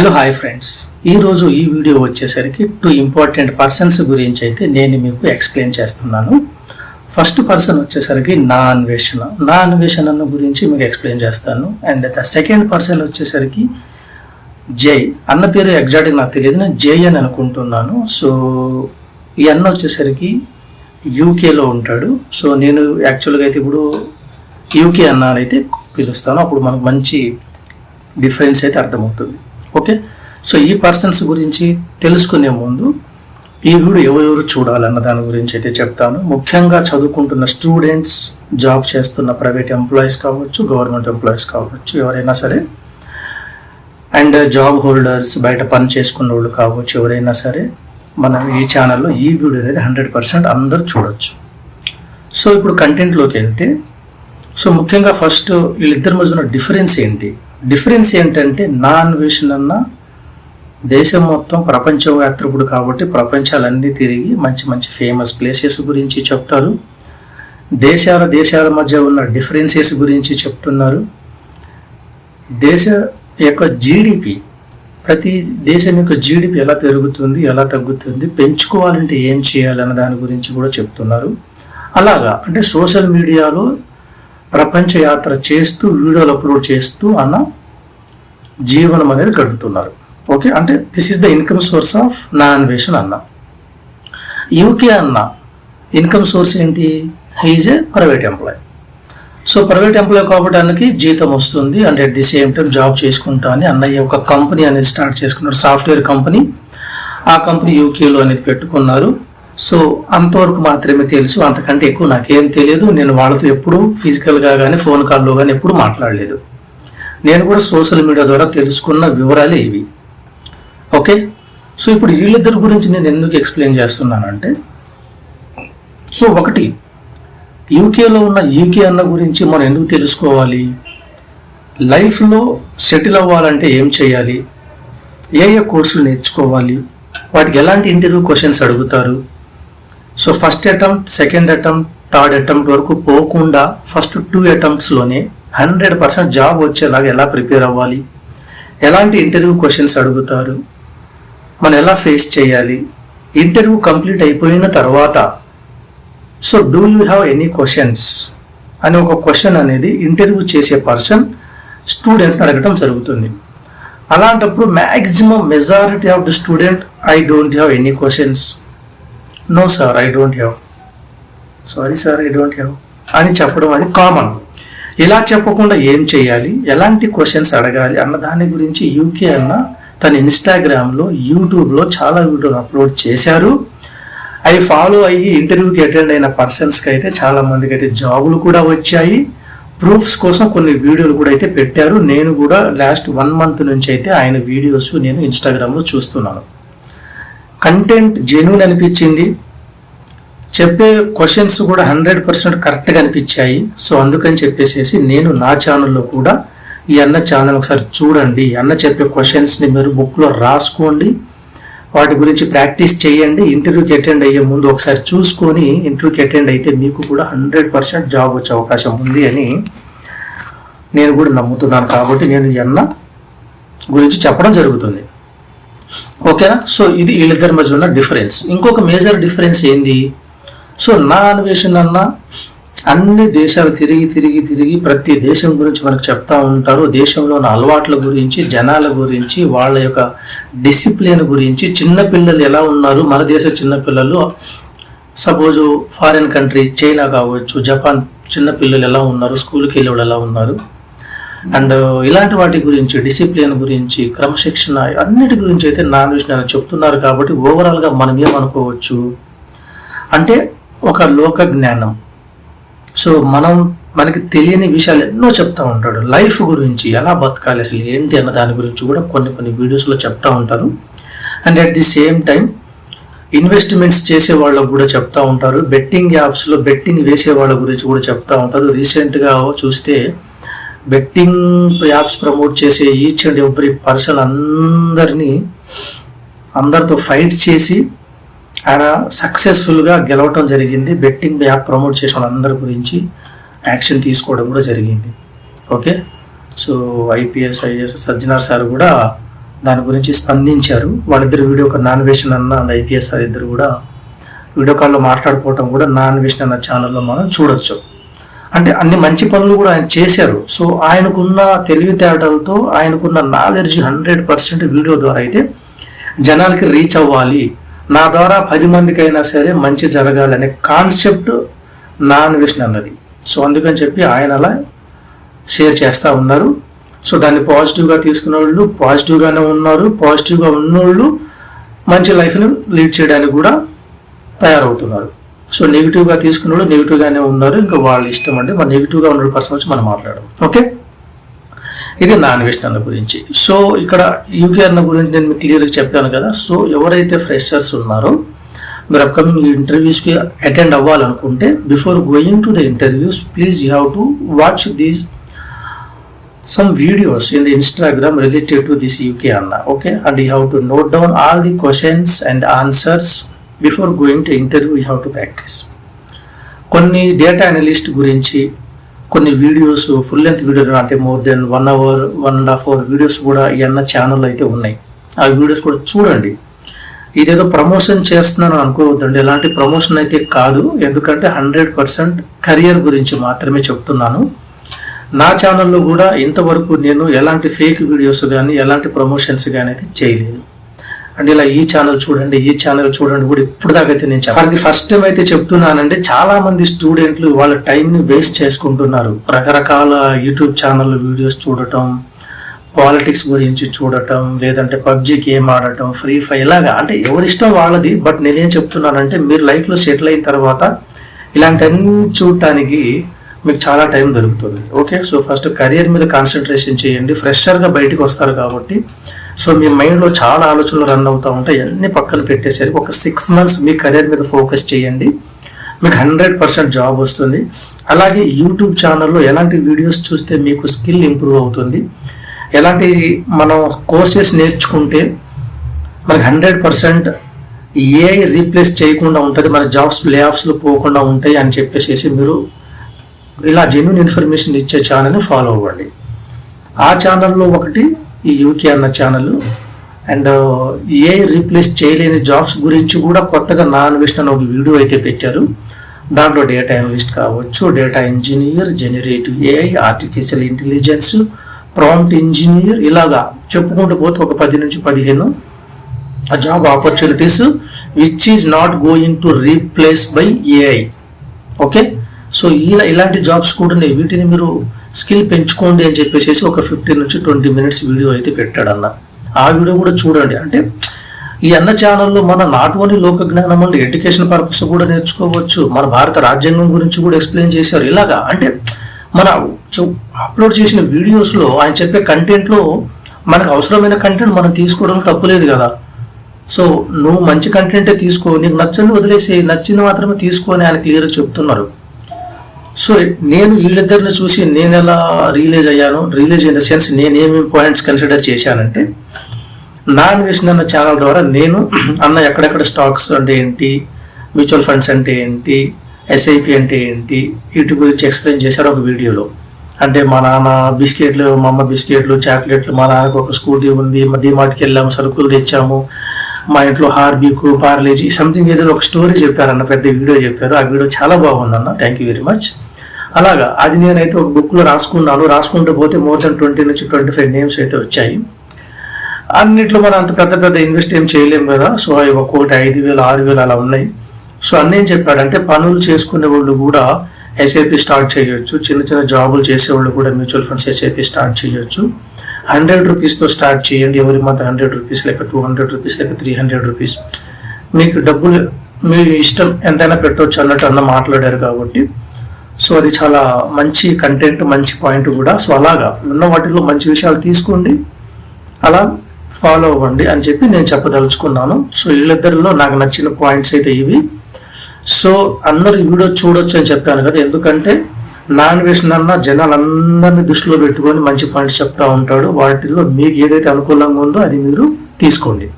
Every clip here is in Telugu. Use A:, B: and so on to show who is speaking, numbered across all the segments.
A: హలో హాయ్ ఫ్రెండ్స్ ఈరోజు ఈ వీడియో వచ్చేసరికి టూ ఇంపార్టెంట్ పర్సన్స్ గురించి అయితే నేను మీకు ఎక్స్ప్లెయిన్ చేస్తున్నాను. ఫస్ట్ పర్సన్ వచ్చేసరికి నా అన్వేషణ. నా అన్వేషణ గురించి మీకు ఎక్స్ప్లెయిన్ చేస్తాను. అండ్ ద సెకండ్ పర్సన్ వచ్చేసరికి జై. అన్న పేరు ఎగ్జాక్ట్గా నాకు తెలియదు. నేను జై అని అనుకుంటున్నాను. సో ఈ అన్న వచ్చేసరికి యూకేలో ఉంటాడు. సో నేను యాక్చువల్గా అయితే ఇప్పుడు యూకే అన్న అయితే పిలుస్తాను. అప్పుడు మనకు మంచి డిఫరెన్స్ అయితే అర్థమవుతుంది. ఓకే? సో ఈ పర్సన్స్ గురించి తెలుసుకునే ముందు ఈ వీడియో ఎవరెవరు చూడాలన్న దాని గురించి అయితే చెప్తాను. ముఖ్యంగా చదువుకుంటున్న స్టూడెంట్స్ జాబ్ చేస్తున్న ప్రైవేట్ ఎంప్లాయీస్ కావచ్చు గవర్నమెంట్ ఎంప్లాయీస్ కావచ్చు ఎవరైనా సరే. అండ్ జాబ్ హోల్డర్స్ బయట పని చేసుకున్న వాళ్ళు కావచ్చు ఎవరైనా సరే మనం ఈ ఛానల్లో ఈ వీడియో అనేది హండ్రెడ్ పర్సెంట్ అందరూ చూడొచ్చు. సో ఇప్పుడు కంటెంట్లోకి వెళ్తే సో ముఖ్యంగా ఫస్ట్ వీళ్ళిద్దరి మధ్య ఉన్న డిఫరెన్స్ ఏంటి? డిఫరెన్స్ ఏంటంటే నా అన్వేషణ అన్న దేశం మొత్తం ప్రపంచవ్యాత్రకుడు కాబట్టి ప్రపంచాలన్నీ తిరిగి మంచి మంచి ఫేమస్ ప్లేసెస్ గురించి చెప్తారు. దేశాల దేశాల మధ్య ఉన్న డిఫరెన్సెస్ గురించి చెప్తున్నారు. దేశ యొక్క జీడిపి ప్రతి దేశం యొక్క జీడిపి ఎలా పెరుగుతుంది ఎలా తగ్గుతుంది పెంచుకోవాలంటే ఏం చేయాలన్న దాని గురించి కూడా చెప్తున్నారు. అలాగా అంటే సోషల్ మీడియాలో ప్రపంచ యాత్ర చేస్తూ వీడియోలు అప్లోడ్ చేస్తూ అన్న జీవనం అనేది గడుపుతున్నారు. ఓకే అంటే this is the income source of Naa Anveshana అన్న యూకే అన్న ఇన్కమ్ సోర్స్ ఏంటి? He's a private employee so private employee కాబట్టి జీతం వస్తుంది and at the same time job చేసుకుంటా అని అన్నయ్య ఒక కంపెనీ అనేది స్టార్ట్ చేసుకున్నారు సాఫ్ట్వేర్ కంపెనీ ఆ కంపెనీ యూకేలో అనేది పెట్టుకున్నారు. సో అంతవరకు మాత్రమే తెలుసు అంతకంటే ఎక్కువ నాకేం తెలియదు. నేను వాళ్ళతో ఎప్పుడు ఫిజికల్గా కానీ ఫోన్ కాల్లో కానీ ఎప్పుడు మాట్లాడలేదు. నేను కూడా సోషల్ మీడియా ద్వారా తెలుసుకున్న వివరాలే ఇవి. ఓకే? సో ఇప్పుడు వీళ్ళిద్దరి గురించి నేను ఎందుకు ఎక్స్ప్లెయిన్ చేస్తున్నానంటే సో ఒకటి యూకేలో ఉన్న యూకే అన్న గురించి మనం ఎందుకు తెలుసుకోవాలి? లైఫ్లో సెటిల్ అవ్వాలంటే ఏం చేయాలి? ఏ ఏ కోర్సులు నేర్చుకోవాలి? వాటికి ఎలాంటి ఇంటర్వ్యూ క్వశ్చన్స్ అడుగుతారు? So first attempt second attempt third attempt వరకు పోకుండా ఫస్ట్ టూ అటెంప్ట్స్లోనే హండ్రెడ్ పర్సెంట్ జాబ్ వచ్చేలాగా ఎలా ప్రిపేర్ అవ్వాలి? ఎలాంటి ఇంటర్వ్యూ క్వశ్చన్స్ అడుగుతారు? మనం ఎలా ఫేస్ చేయాలి? ఇంటర్వ్యూ కంప్లీట్ అయిపోయిన తర్వాత so do you have any questions? అని ఒక క్వశ్చన్ అనేది ఇంటర్వ్యూ చేసే పర్సన్ స్టూడెంట్ అడగటం జరుగుతుంది. అలాంటప్పుడు maximum majority of the student I don't have any questions. No sir I don't have. Sorry sir I don't have. అని చెప్పడం అది కామన్. ఇలా చెప్పకుండా ఏం చేయాలి? ఎలాంటి క్వశ్చన్స్ అడగాలి? అన్న దాని గురించి యూకే అన్న తన ఇన్స్టాగ్రామ్లో యూట్యూబ్లో చాలా వీడియోలు అప్లోడ్ చేశారు. అవి ఫాలో అయ్యి ఇంటర్వ్యూకి అటెండ్ అయిన పర్సన్స్కి అయితే చాలా మందికి అయితే జాబులు కూడా వచ్చాయి. ప్రూఫ్స్ కోసం కొన్ని వీడియోలు కూడా అయితే పెట్టారు. నేను కూడా లాస్ట్ వన్ మంత్ నుంచి అయితే ఆయన వీడియోస్ నేను ఇన్స్టాగ్రామ్లో చూస్తున్నాను. కంటెంట్ జెన్యున్ అనిపించింది. చెప్పే క్వశ్చన్స్ కూడా హండ్రెడ్ పర్సెంట్ కరెక్ట్గా అనిపించాయి. సో అందుకని చెప్పేసి నేను నా ఛానల్లో కూడా ఈ అన్న ఛానల్ ఒకసారి చూడండి. అన్న చెప్పే క్వశ్చన్స్ని మీరు బుక్లో రాసుకోండి. వాటి గురించి ప్రాక్టీస్ చేయండి. ఇంటర్వ్యూకి అటెండ్ అయ్యే ముందు ఒకసారి చూసుకొని ఇంటర్వ్యూకి అటెండ్ అయితే మీకు కూడా హండ్రెడ్ పర్సెంట్ జాబ్ వచ్చే అవకాశం ఉంది అని నేను కూడా నమ్ముతున్నాను. కాబట్టి నేను ఈ అన్న గురించి చెప్పడం జరుగుతుంది. ఓకేనా సో ఇది వీళ్ళిద్దరి మధ్య ఉన్న డిఫరెన్స్ ఇంకొక మేజర్ డిఫరెన్స్ ఏంది? సో నా అన్వేషణ అన్న అన్ని దేశాలు తిరిగి తిరిగి తిరిగి ప్రతి దేశం గురించి మనకు చెప్తా ఉంటారు. దేశంలో ఉన్న అలవాట్ల గురించి జనాల గురించి వాళ్ళ యొక్క డిసిప్లిన్ గురించి చిన్నపిల్లలు ఎలా ఉన్నారు? మన దేశ చిన్నపిల్లలు సపోజు ఫారిన్ కంట్రీ చైనా కావచ్చు జపాన్ చిన్నపిల్లలు ఎలా ఉన్నారు? స్కూల్కి వెళ్ళే వాళ్ళు ఎలా ఉన్నారు? అండ్ ఇలాంటి వాటి గురించి డిసిప్లిన్ గురించి క్రమశిక్షణ అన్నిటి గురించి అయితే నాన్ విషయం చెప్తున్నారు కాబట్టి ఓవరాల్గా మనం ఏమనుకోవచ్చు? అంటే ఒక లోక జ్ఞానం. సో మనం మనకి తెలియని విషయాలు ఎన్నో చెప్తూ ఉంటాడు. లైఫ్ గురించి ఎలా బతకాలి అసలు ఏంటి అన్న దాని గురించి కూడా కొన్ని కొన్ని వీడియోస్లో చెప్తూ ఉంటారు. And at the same time investments చేసే వాళ్ళకు కూడా చెప్తూ ఉంటారు. బెట్టింగ్ యాప్స్లో బెట్టింగ్ వేసే వాళ్ళ గురించి కూడా చెప్తూ ఉంటారు. రీసెంట్గా చూస్తే బెట్టింగ్ యాప్స్ ప్రమోట్ చేసే ఈచ్ అండ్ ఎవ్రీ పర్సన్ అందరినీ అందరితో ఫైట్ చేసి ఆయన సక్సెస్ఫుల్గా గెలవటం జరిగింది. బెట్టింగ్ యాప్ ప్రమోట్ చేసిన వాళ్ళందరి గురించి యాక్షన్ తీసుకోవడం కూడా జరిగింది. Okay so IPS is Sajjanar sir కూడా దాని గురించి స్పందించారు. వాళ్ళిద్దరు వీడియో నాన్ వేషన్ అన్న అండ్ ఐపీఎస్ ఇద్దరు కూడా వీడియో కాల్లో మాట్లాడుకోవటం కూడా నాన్ వేషన్ అన్న ఛానల్లో మనం చూడొచ్చు. అంటే అన్ని మంచి పనులు కూడా ఆయన చేశారు. సో ఆయనకున్న తెలివితేటలతో ఆయనకున్న నాలెడ్జ్ హండ్రెడ్ పర్సెంట్ వీడియో ద్వారా అయితే జనాలకి రీచ్ అవ్వాలి. నా ద్వారా పది మందికి అయినా సరే మంచి జరగాలనే కాన్సెప్ట్ నాన్ విషన్ అన్నది. సో అందుకని చెప్పి ఆయన అలా షేర్ చేస్తూ ఉన్నారు. సో దాన్ని పాజిటివ్గా తీసుకున్న వాళ్ళు పాజిటివ్గానే ఉన్నారు. పాజిటివ్గా ఉన్నోళ్ళు మంచి లైఫ్ని లీడ్ చేయడానికి కూడా తయారవుతున్నారు. సో నెగిటివ్గా తీసుకున్న వాళ్ళు నెగిటివ్గానే ఉన్నారు. ఇంకా వాళ్ళ ఇష్టం అంటే మన నెగిటివ్గా ఉన్న పర్సన్ వచ్చి మనం మాట్లాడడం ఓకే? ఇది నా అన్వేషణ గురించి. సో ఇక్కడ యూకే అన్న గురించి నేను మీకు క్లియర్గా చెప్పాను కదా. సో ఎవరైతే ఫ్రెషర్స్ ఉన్నారో మీరు అప్కమింగ్ ఇంటర్వ్యూస్కి అటెండ్ అవ్వాలనుకుంటే before going to the interviews please you have to watch these some videos in the Instagram related to this UK అన్న okay and you have to note down all the questions and answers before going to interview you have to practice కొన్ని డేటా అనలిస్ట్ గురించి కొన్ని వీడియోస్ ఫుల్ లెంత్ వీడియోలు అంటే more than one hour one and half hour videos కూడా ఈ ఛానల్ అయితే ఉన్నాయి. ఆ వీడియోస్ కూడా చూడండి. ఇదేదో ప్రమోషన్ చేస్తున్నాను అనుకోవద్దండి. ఎలాంటి ప్రమోషన్ అయితే కాదు. ఎందుకంటే హండ్రెడ్ పర్సెంట్ కెరియర్ గురించి మాత్రమే చెప్తున్నాను. నా ఛానల్లో కూడా ఇంతవరకు నేను ఎలాంటి ఫేక్ వీడియోస్ కానీ ఎలాంటి ప్రమోషన్స్ కానీ అయితే చేయలేదు. అండ్ ఇలా ఈ ఛానల్ చూడండి ఈ ఛానల్ చూడండి కూడా ఇప్పుడు దాకైతే అయితే నేను ఫర్ ది ఫస్ట్ టైం అయితే చెప్తున్నానంటే చాలా మంది స్టూడెంట్లు వాళ్ళ టైంని వేస్ట్ చేసుకుంటున్నారు. రకరకాల యూట్యూబ్ ఛానల్ వీడియోస్ చూడటం పాలిటిక్స్ గురించి చూడటం లేదంటే పబ్జి గేమ్ ఆడటం ఫ్రీ ఫైర్ ఇలాగా. అంటే ఎవరిష్టం వాళ్ళది బట్ నేనేం చెప్తున్నానంటే మీరు లైఫ్లో సెటిల్ అయిన తర్వాత ఇలాంటివన్నీ చూడటానికి మీకు చాలా టైం దొరుకుతుంది. ఓకే సో ఫస్ట్ కెరియర్ మీద కాన్సన్ట్రేషన్ చేయండి. ఫ్రెషర్గా బయటకు వస్తారు కాబట్టి సో మీ మైండ్లో చాలా ఆలోచనలు రన్ అవుతూ ఉంటాయి. అన్ని పక్కన పెట్టేసరికి ఒక సిక్స్ మంత్స్ మీ కెరీర్ మీద ఫోకస్ చేయండి. మీకు హండ్రెడ్ పర్సెంట్ జాబ్ వస్తుంది. అలాగే యూట్యూబ్ ఛానల్లో ఎలాంటి వీడియోస్ చూస్తే మీకు స్కిల్ ఇంప్రూవ్ అవుతుంది. ఎలాంటి మనం కోర్సెస్ నేర్చుకుంటే మనకి హండ్రెడ్ పర్సెంట్ ఏ రీప్లేస్ చేయకుండా ఉంటుంది. మన జాబ్స్ లే ఆఫ్స్లో పోకుండా ఉంటాయి అని చెప్పేసి మీరు ఇలా జెన్యున్ ఇన్ఫర్మేషన్ ఇచ్చే ఛానల్ని ఫాలో అవ్వండి. ఆ ఛానల్లో ఒకటి ఈ యూకే అన్న channel and uh, A replace చేయలేని జాబ్స్ గురించి కూడా కొత్తగా నాన్ వెస్ట్ అని ఒక వీడియో అయితే పెట్టారు. దాంట్లో డేటా అనలిస్ట్ కావచ్చు data engineer generative AI artificial intelligence prompt engineer ఇలాగా చెప్పుకుంటూ పోతే ఒక పది నుంచి పదిహేను job opportunities which is not going to replace by AI okay so ఇలా ఇలాంటి జాబ్స్ కూడా ఉన్నాయి. వీటిని మీరు స్కిల్ పెంచుకోండి అని చెప్పేసి ఒక ఫిఫ్టీన్ నుంచి ట్వంటీ మినిట్స్ వీడియో అయితే పెట్టాడు అన్న ఆ వీడియో కూడా చూడండి. అంటే ఈ అన్న ఛానల్లో మన నాట్ ఓన్లీ లోక జ్ఞానం వల్ల ఎడ్యుకేషన్ పర్పస్ కూడా నేర్చుకోవచ్చు. మన భారత రాజ్యాంగం గురించి కూడా ఎక్స్ప్లెయిన్ చేశారు. ఇలాగా అంటే మన అప్లోడ్ చేసిన వీడియోస్లో ఆయన చెప్పే కంటెంట్లో మనకు అవసరమైన కంటెంట్ మనం తీసుకోవడం తప్పులేదు కదా. సో నువ్వు మంచి కంటెంటే తీసుకో నీకు నచ్చని వదిలేసి నచ్చింది మాత్రమే తీసుకో అని ఆయన క్లియర్గా చెప్తున్నారు. సో నేను వీళ్ళిద్దరిని చూసి నేను ఎలా రియలైజ్ అయ్యాను? రియలైజ్ ఇన్ ద సెన్స్ నేనేమి పాయింట్స్ కన్సిడర్ చేశానంటే నాన్ వేసిన అన్న ఛానల్ ద్వారా నేను అన్న ఎక్కడెక్కడ స్టాక్స్ అంటే ఏంటి? మ్యూచువల్ ఫండ్స్ అంటే ఏంటి? ఎస్ఐపి అంటే ఏంటి? వీటి గురించి ఎక్స్ప్లెయిన్ చేశారు ఒక వీడియోలో. అంటే మా నాన్న బిస్కెట్లు మా అమ్మ బిస్కెట్లు చాక్లెట్లు మా నాన్నకు ఒక స్కూటీ ఉంది మా డిమార్ట్కి వెళ్ళాము సరుకులు తెచ్చాము మా ఇంట్లో హార్బీకు పార్లేజీ సంథింగ్ ఏదో ఒక స్టోరీ చెప్పారన్న పెద్ద వీడియో చెప్పారు. ఆ వీడియో చాలా బాగుందన్న. థ్యాంక్ యూ వెరీ మచ్ అలాగా. అది నేనైతే ఒక బుక్లో రాసుకున్నాను. రాసుకుంటూ పోతే మోర్ దెన్ ట్వంటీ నుంచి ట్వంటీ ఫైవ్ నేమ్స్ అయితే వచ్చాయి. అన్నిట్లో మనం అంత పెద్ద పెద్ద ఇన్వెస్ట్ ఏం చేయలేము కదా. సో అవి కోటి ఐదు వేలు ఆరు వేలు అలా ఉన్నాయి. సో అన్నీ ఏం చెప్పాడంటే పనులు చేసుకునే వాళ్ళు కూడా ఎస్ఐపి స్టార్ట్ చేయొచ్చు. చిన్న చిన్న జాబులు చేసేవాళ్ళు కూడా మ్యూచువల్ ఫండ్స్ ఎస్ఐపి స్టార్ట్ చేయొచ్చు. హండ్రెడ్ రూపీస్తో స్టార్ట్ చేయండి. ఎవరి మంత్ హండ్రెడ్ రూపీస్ లేక టూ హండ్రెడ్ రూపీస్ లేక త్రీ హండ్రెడ్ రూపీస్ మీకు డబ్బులు మీ ఇష్టం ఎంతైనా పెట్టవచ్చు అన్నట్టు అన్న మాట్లాడారు కాబట్టి. సో అది చాలా మంచి కంటెంట్ మంచి పాయింట్ కూడా. సో అలాగా ఉన్న వాటిలో మంచి విషయాలు తీసుకోండి అలా ఫాలో అవ్వండి అని చెప్పి నేను చెప్పదలుచుకున్నాను. సో వీళ్ళిద్దరిలో నాకు నచ్చిన పాయింట్స్ అయితే ఇవి. సో అందరు ఈ వీడియో చూడొచ్చు అని చెప్పాను కదా ఎందుకంటే నాన్ వేషన్ అన్న జనాలందరినీ దృష్టిలో పెట్టుకొని మంచి పాయింట్స్ చెప్తా ఉంటాడు. వాటిల్లో మీకు ఏదైతే అనుకూలంగా ఉందో అది మీరు తీసుకోండి.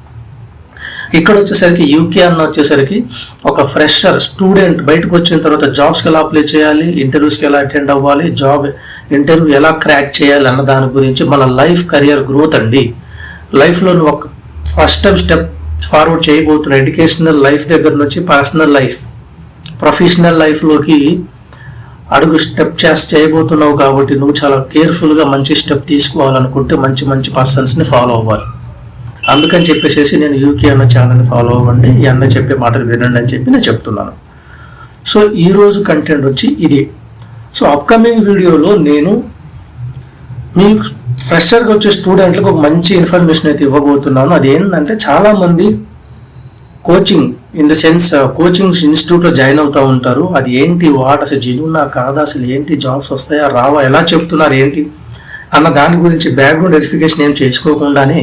A: ఇక్కడ వచ్చేసరికి యూకే అన్న వచ్చేసరికి ఒక ఫ్రెషర్ స్టూడెంట్ బయటకు వచ్చిన తర్వాత జాబ్స్కి ఎలా అప్లై చేయాలి ఇంటర్వ్యూస్కి ఎలా అటెండ్ అవ్వాలి జాబ్ ఇంటర్వ్యూ ఎలా క్రాక్ చేయాలి అన్న దాని గురించి మన లైఫ్ కెరియర్ గ్రోత్ అండి. లైఫ్లో నువ్వు ఒక ఫస్ట్ టైం స్టెప్ ఫార్వర్డ్ చేయబోతున్న ఎడ్యుకేషనల్ లైఫ్ దగ్గర నుంచి పర్సనల్ లైఫ్ ప్రొఫెషనల్ లైఫ్లోకి అడుగు స్టెప్ చేసి చేయబోతున్నావు కాబట్టి నువ్వు చాలా కేర్ఫుల్గా మంచి స్టెప్ తీసుకోవాలనుకుంటే మంచి మంచి పర్సన్స్ని ఫాలో అవ్వాలి. అందుకని చెప్పేసి నేను యూకే అన్న ఛానల్ని ఫాలో అవ్వండి ఈ అన్న చెప్పే మాటలు వినండి అని చెప్పి నేను చెప్తున్నాను. సో ఈరోజు కంటెంట్ వచ్చి ఇది. సో అప్కమింగ్ వీడియోలో నేను మీకు ఫ్రెషర్గా వచ్చే స్టూడెంట్లకు ఒక మంచి ఇన్ఫర్మేషన్ అయితే ఇవ్వబోతున్నాను. అది ఏంటంటే చాలామంది coaching in the sense coaching ఇన్స్టిట్యూట్లో జాయిన్ అవుతూ ఉంటారు. అది ఏంటి వాట్ అసలు జెన్యునా కాదా అసలు ఏంటి జాబ్స్ వస్తాయా రావా ఎలా చెప్తున్నారు ఏంటి అన్న దాని గురించి బ్యాక్గ్రౌండ్ వెరిఫికేషన్ ఏం చేసుకోకుండానే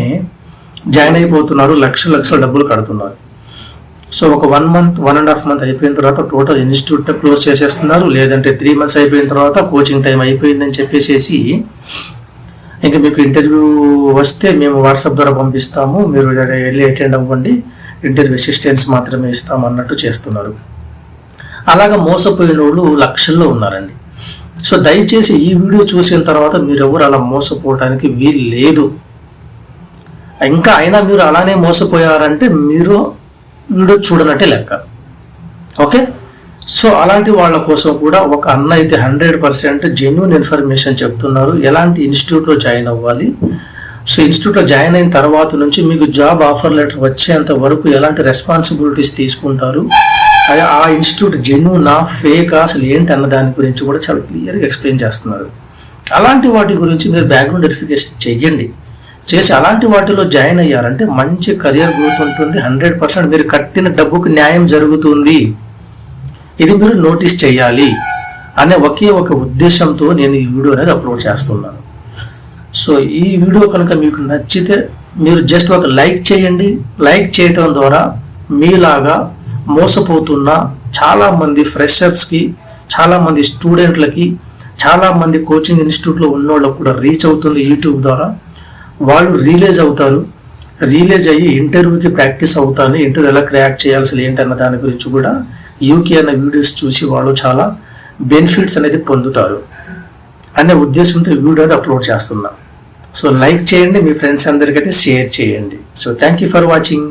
A: జాయిన్ అయిపోతున్నారు లక్ష లక్షల డబ్బులు కడుతున్నారు. సో ఒక one month one and half month అయిపోయిన తర్వాత టోటల్ ఇన్స్టిట్యూట్ని క్లోజ్ చేసేస్తున్నారు. లేదంటే త్రీ మంత్స్ అయిపోయిన తర్వాత కోచింగ్ టైం అయిపోయిందని చెప్పేసి ఇంకా మీకు ఇంటర్వ్యూ వస్తే మేము వాట్సాప్ ద్వారా పంపిస్తాము. మీరు వెళ్ళి అటెండ్ అవ్వండి. ఇంటర్వ్యూ అసిస్టెన్స్ మాత్రమే ఇస్తాం అన్నట్టు చేస్తున్నారు. అలాగా మోసపోయిన వాళ్ళు లక్షల్లో ఉన్నారండి. సో దయచేసి ఈ వీడియో చూసిన తర్వాత మీరు ఎవరు అలా మోసపోవడానికి వీలు లేదు ఇంకా అయినా మీరు అలానే మోసపోయారంటే మీరు వీడియో చూడనట్టే లెక్క. ఓకే? సో అలాంటి వాళ్ళ కోసం కూడా ఒక అన్న అయితే హండ్రెడ్ పర్సెంట్ జెన్యున్ ఇన్ఫర్మేషన్ చెప్తున్నారు. ఎలాంటి ఇన్స్టిట్యూట్లో జాయిన్ అవ్వాలి? సో ఇన్స్టిట్యూట్లో జాయిన్ అయిన తర్వాత నుంచి మీకు జాబ్ ఆఫర్ లెటర్ వచ్చేంత వరకు ఎలాంటి రెస్పాన్సిబిలిటీస్ తీసుకుంటారు? ఆ ఇన్స్టిట్యూట్ జెన్యునా ఫేక్ అసలు ఏంటి అన్న దాని గురించి కూడా చాలా క్లియర్గా ఎక్స్ప్లెయిన్ చేస్తున్నారు. అలాంటి వాటి గురించి మీరు బ్యాక్గ్రౌండ్ వెరిఫికేషన్ చెయ్యండి. చేసి అలాంటి వాటిలో జాయిన్ అయ్యారంటే మంచి కెరియర్ గ్రోత్ ఉంటుంది. హండ్రెడ్ పర్సెంట్ మీరు కట్టిన డబ్బుకు న్యాయం జరుగుతుంది. ఇది మీరు నోటీస్ చేయాలి అనే ఒకే ఒక ఉద్దేశంతో నేను ఈ వీడియో అనేది అప్లోడ్ చేస్తున్నాను. సో ఈ వీడియో కనుక మీకు నచ్చితే మీరు జస్ట్ ఒక లైక్ చేయండి. లైక్ చేయటం ద్వారా మీలాగా మోసపోతున్న చాలామంది ఫ్రెషర్స్కి చాలామంది స్టూడెంట్లకి చాలామంది కోచింగ్ ఇన్స్టిట్యూట్లో ఉన్నోళ్ళకు కూడా రీచ్ అవుతుంది యూట్యూబ్ ద్వారా. వాళ్ళు రియలైజ్ అవుతారు. రియలైజ్ అయ్యి ఇంటర్వ్యూకి ప్రాక్టీస్ అవుతాను ఇంటర్వ్యూ ఎలా క్రాక్ చేయాల్సి ఏంటన్న దాని గురించి కూడా యూకే అన్న వీడియోస్ చూసి వాళ్ళు చాలా బెనిఫిట్స్ అనేది పొందుతారు. అనే ఉద్దేశంతో వీడియోని అప్లోడ్ చేస్తున్నా. సో లైక్ చేయండి మీ ఫ్రెండ్స్ అందరికైతే షేర్ చేయండి. So thank you for watching